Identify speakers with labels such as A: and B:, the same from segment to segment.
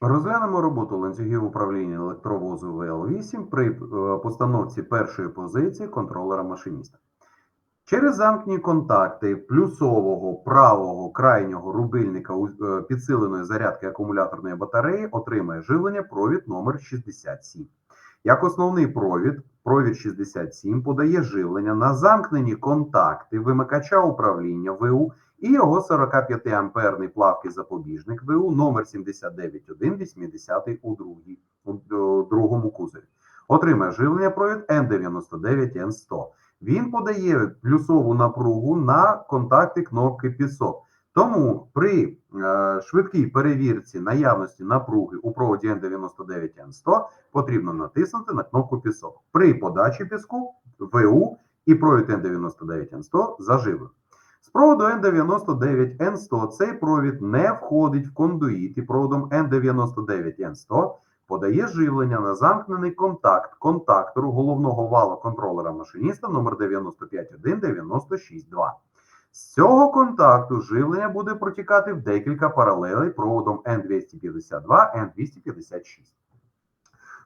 A: Розглянемо роботу ланцюгів управління електровозу ВЛ8 при е, постановці першої позиції контролера машиніста. Через замкні контакти плюсового правого крайнього рубильника е, підсиленої зарядки акумуляторної батареї отримає живлення провід номер 67. Як основний провід, провід 67 подає живлення на замкнені контакти вимикача управління ВУ і його 45 амперний плавкий запобіжник ВУ номер 79180 у, другій, у е, другому кузові. Отримає живлення провід N99N100. Він подає плюсову напругу на контакти кнопки пісок. Тому при е, швидкій перевірці наявності напруги у проводі N99N100 потрібно натиснути на кнопку пісок. При подачі піску ВУ і провід N99N100 заживлено. З проводу N99N100 цей провід не входить в кондуїт і проводом N99N100 подає живлення на замкнений контакт контактору головного вала контролера машиніста номер 95196.2. З цього контакту живлення буде протікати в декілька паралелей проводом N252, N256.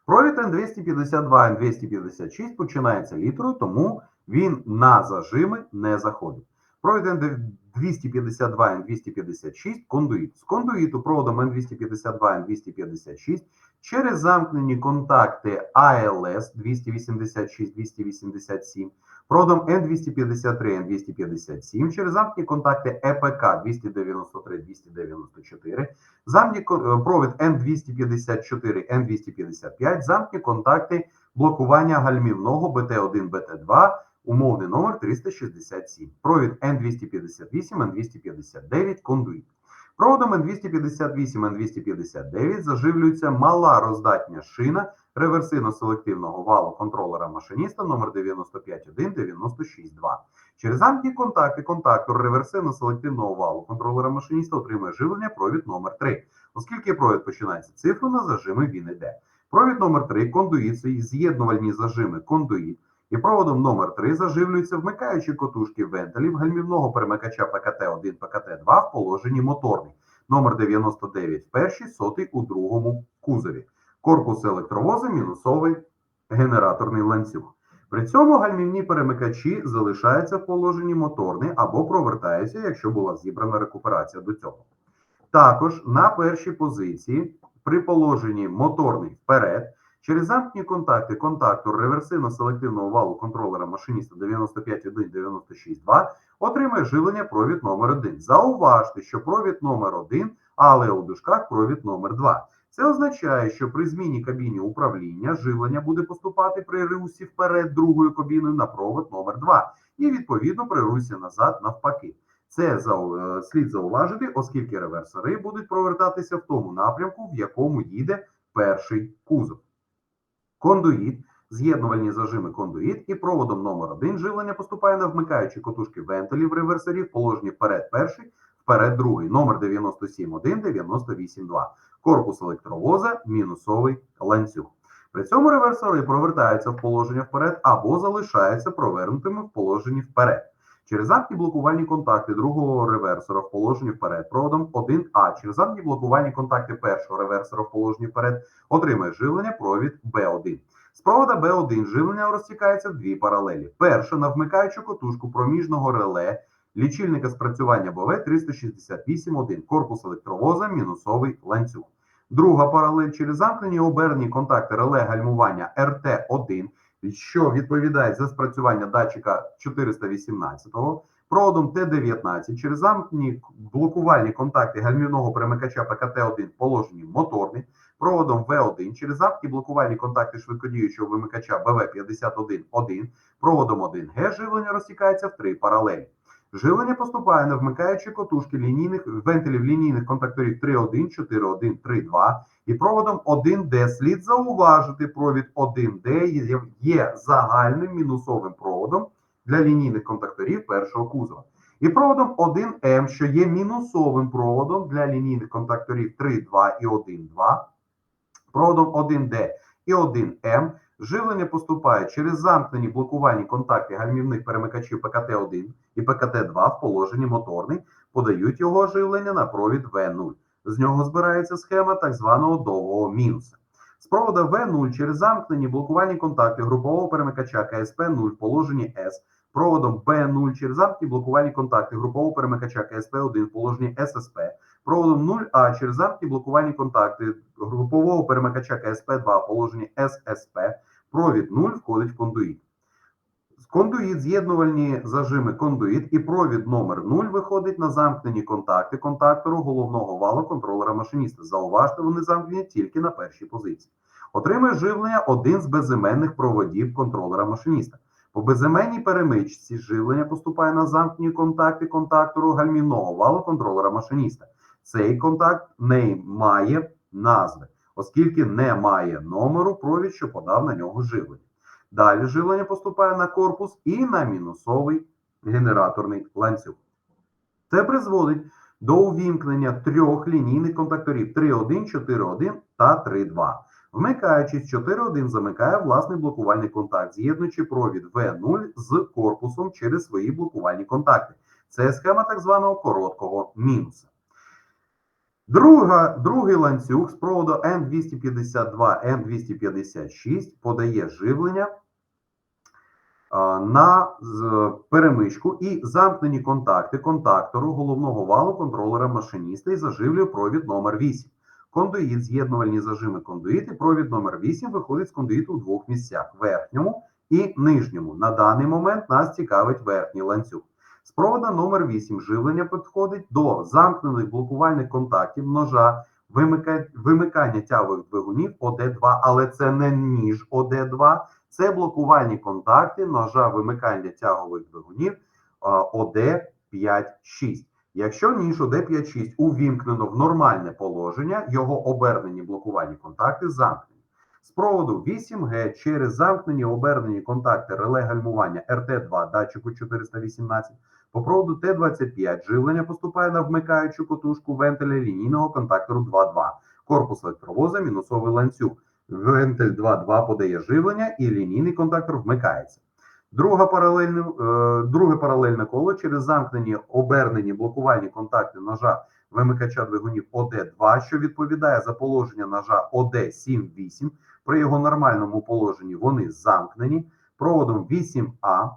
A: Провід N252, N256 починається літерою, тому він на зажими не заходить. Провід N252, N256 кондуїт. З кондуїту проводом N252, N256 через замкнені контакти ALS 286-287, проводом N253, N257 через замкнені контакти ЕПК 293-294, замкні е, провід N254, N255, замкні контакти блокування гальмівного БТ1, БТ2, умовний номер 367, провід N258, N259, кондуїт. Проводом N258, N259 заживлюється мала роздатня шина реверсивно-селективного валу контролера машиніста номер 95196.2. Через замкні контакти контактор реверсивно-селективного валу контролера машиніста отримує живлення провід номер 3. Оскільки провід починається цифру, на зажими він йде. Провід номер 3 кондуїт, з'єднувальні зажими кондуїт. І проводом номер 3 заживлюються вмикаючі котушки вентилів гальмівного перемикача ПКТ-1, ПКТ-2 в положенні моторний, номер 99 в першій, сотий у другому кузові. Корпус електровоза мінусовий генераторний ланцюг. При цьому гальмівні перемикачі залишаються в положенні моторний або провертаються, якщо була зібрана рекуперація до цього. Також на першій позиції при положенні моторний вперед Через замкні контакти контактор реверсивно-селективного валу контролера машиніста 95.1.96.2 отримає живлення провід номер 1. Зауважте, що провід номер 1, але у дужках провід номер 2. Це означає, що при зміні кабіні управління живлення буде поступати при русі вперед другою кабіною на провод номер 2 і відповідно при русі назад навпаки. Це е, слід зауважити, оскільки реверсори будуть провертатися в тому напрямку, в якому їде перший кузов. Кондуїт, з'єднувальні зажими кондуїт і проводом номер 1 живлення поступає на вмикаючі котушки вентилів реверсорів, положені вперед перший, вперед другий, номер 97.1, 98.2. Корпус електровоза, мінусовий ланцюг. При цьому реверсори провертаються в положення вперед або залишаються провернутими в положенні вперед. Через замкні блокувальні контакти другого реверсора в положенні вперед проводом 1А через замкні блокувальні контакти першого реверсора в положенні вперед отримує живлення провід Б1. З провода Б1 живлення розтікається в дві паралелі. Перша на вмикаючу котушку проміжного реле лічильника спрацювання БВ 368.1, корпус електровоза, мінусовий ланцюг. Друга паралель через замкнені обернені контакти реле гальмування РТ1, що відповідає за спрацювання датчика 418-го, проводом Т-19 через замкні блокувальні контакти гальмівного перемикача ПКТ-1 в положенні моторний, проводом В1 через замкні блокувальні контакти швидкодіючого вимикача БВ-51-1, проводом 1Г живлення розтікається в три паралелі. Живлення поступає на вмикаючі котушки лінійних вентилів лінійних контакторів 3.1, 4.1, 3.2 і проводом 1D. Слід зауважити, провід 1D є- загальним мінусовим проводом для лінійних контакторів першого кузова. І проводом 1М, що є мінусовим проводом для лінійних контакторів 3.2 і 1.2, проводом 1D і 1М живлення поступає через замкнені блокувальні контакти гальмівних перемикачів ПКТ-1 і ПКТ-2 в положенні моторний, подають його живлення на провід В0. З нього збирається схема так званого довгого мінуса. З провода В0 через замкнені блокувальні контакти групового перемикача КСП0 в положенні С, проводом Б0 через замкнені блокувальні контакти групового перемикача КСП1 в положенні ССП, проводом 0А через замкнені блокувальні контакти групового перемикача КСП2 в положенні ССП, провід 0 входить в кондуїт. Кондуїт, з'єднувальні зажими кондуїт і провід номер 0 виходить на замкнені контакти контактору головного валу контролера машиніста. Зауважте, вони замкнені тільки на першій позиції. Отримує живлення один з безіменних проводів контролера машиніста. По безіменній перемичці живлення поступає на замкнені контакти контактору гальмівного валу контролера машиніста. Цей контакт не має назви, оскільки не має номеру провід, що подав на нього живлення. Далі живлення поступає на корпус і на мінусовий генераторний ланцюг. Це призводить до увімкнення трьох лінійних контакторів 3.1, 4.1 та 3.2. Вмикаючись 4.1 замикає власний блокувальний контакт, з'єднуючи провід В0 з корпусом через свої блокувальні контакти. Це схема так званого короткого мінуса. Друга, другий ланцюг з проводу N252, N256 подає живлення на перемичку і замкнені контакти контактору головного валу контролера машиніста і заживлює провід номер 8. Кондуїт, з'єднувальні зажими кондуїт і провід номер 8 виходить з кондуїту у двох місцях верхньому і нижньому. На даний момент нас цікавить верхній ланцюг. З провода номер 8 живлення підходить до замкнених блокувальних контактів ножа вимика- вимикання тягових двигунів ОД2, але це не ніж ОД2, це блокувальні контакти ножа вимикання тягових двигунів ОД5-6. Якщо ніж ОД5-6 увімкнено в нормальне положення, його обернені блокувальні контакти замкнені. З проводу 8Г через замкнені обернені контакти реле гальмування РТ2 датчику 418 по проводу Т25 живлення поступає на вмикаючу котушку вентиля лінійного контактору 2.2. Корпус електровоза мінусовий ланцюг. Вентиль 2.2 подає живлення і лінійний контактор вмикається. Друга паралельне, друге паралельне коло через замкнені обернені блокувальні контакти ножа вимикача двигунів ОД2, що відповідає за положення ножа ОД7-8. При його нормальному положенні вони замкнені проводом 8А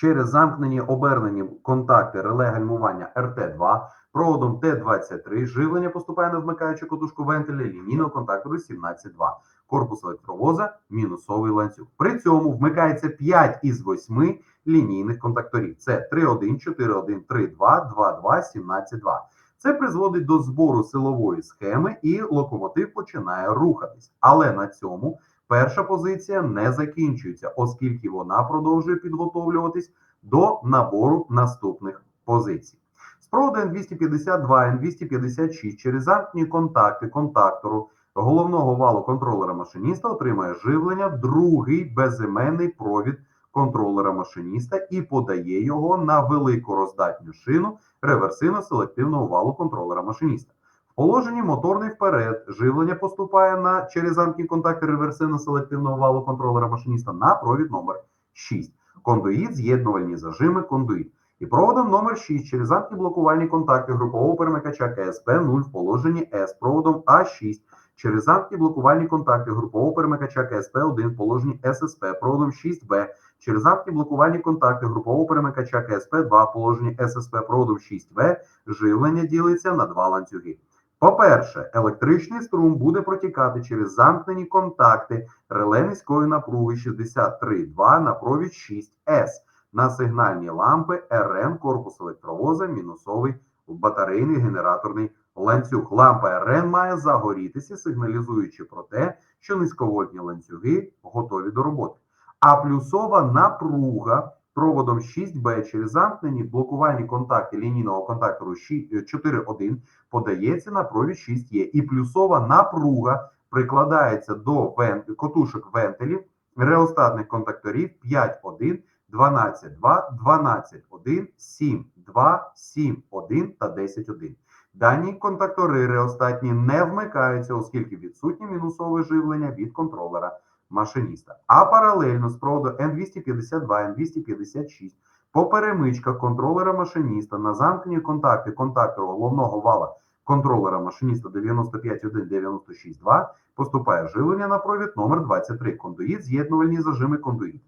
A: через замкнені обернені контакти реле гальмування РТ2, проводом Т23 живлення поступає на вмикаючу котушку вентиля лінійного контактору 17.2. Корпус електровоза мінусовий ланцюг. При цьому вмикається 5 із 8 лінійних контакторів. Це 3.1, 4.1, 3.2, 2.2, 17.2. Це призводить до збору силової схеми і локомотив починає рухатись. Але на цьому перша позиція не закінчується, оскільки вона продовжує підготовлюватись до набору наступних позицій. З проводу N252, N256 через замкнені контакти контактору головного валу контролера машиніста отримує живлення другий безіменний провід контролера машиніста і подає його на велику роздатню шину реверсивно-селективного валу контролера машиніста. Положенні моторний вперед живлення поступає на через замкні контакти реверсивно-селективного валу контролера машиніста на провід номер 6. Кондуїт, з'єднувальні зажими, кондуїт. І проводом номер 6 через замкні блокувальні контакти групового перемикача КСП 0 в положенні С проводом А6 через замкні блокувальні контакти групового перемикача КСП 1 в положенні ССП проводом 6Б через замкні блокувальні контакти групового перемикача КСП 2 в положенні ССП проводом 6В живлення ділиться на два ланцюги. По-перше, електричний струм буде протікати через замкнені контакти реле низької напруги 63,2 на провід 6С на сигнальні лампи РН корпус електровоза мінусовий батарейний генераторний ланцюг. Лампа РН має загорітися, сигналізуючи про те, що низьковольтні ланцюги готові до роботи. А плюсова напруга проводом 6Б через замкнені блокувальні контакти лінійного контактору 4.1 подається на провід 6Е. І плюсова напруга прикладається до котушок вентилів реостатних контакторів 5.1, 12.2, 12.1, 7.2, 7.1 та 10.1. Дані контактори реостатні не вмикаються, оскільки відсутнє мінусове живлення від контролера машиніста. А паралельно з проводу N252, N256 по перемичках контролера машиніста на замкнені контакти контактору головного вала контролера машиніста 95.1.96.2 поступає живлення на провід номер 23 кондуїт, з'єднувальні зажими кондуїт.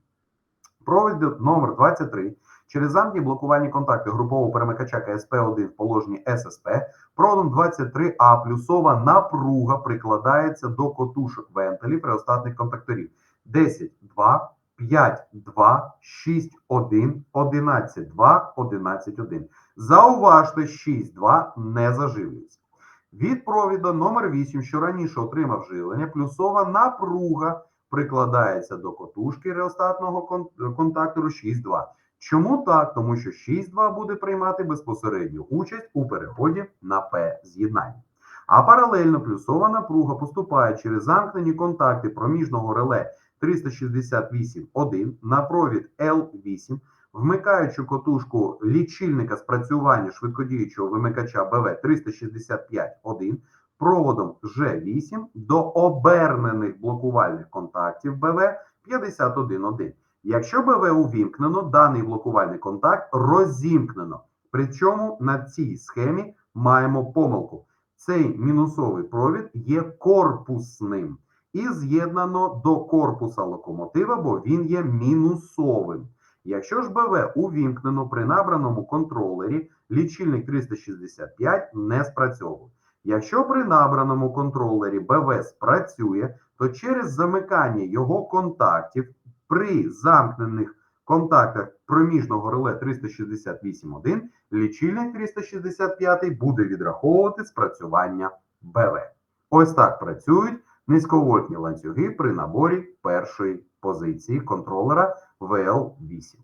A: Провід номер 23 через замкні блокувальні контакти групового перемикача КСП1 в положенні ССП проводом 23А плюсова напруга прикладається до котушок вентилів реостатних контакторів 10, 2, 5, 2, 6, 1, 11, 2, 11, 1. Зауважте, 6, 2 не заживлюється. Від провіда номер 8, що раніше отримав живлення, плюсова напруга прикладається до котушки реостатного кон- контактору 6.2. Чому так? Тому що 6.2 буде приймати безпосередню участь у переході на П-з'єднання. А паралельно плюсова напруга поступає через замкнені контакти проміжного реле 368.1 на провід L8, вмикаючи котушку лічильника спрацювання швидкодіючого вимикача БВ 365.1 проводом G8 до обернених блокувальних контактів БВ 51.1. Якщо БВ увімкнено, даний блокувальний контакт розімкнено. Причому на цій схемі маємо помилку. Цей мінусовий провід є корпусним і з'єднано до корпуса локомотива, бо він є мінусовим. Якщо ж БВ увімкнено при набраному контролері, лічильник 365 не спрацьовує. Якщо при набраному контролері БВ спрацює, то через замикання його контактів при замкнених контактах проміжного реле 368.1 лічильник 365 буде відраховувати спрацювання БВ. Ось так працюють низьковольтні ланцюги при наборі першої позиції контролера VL8.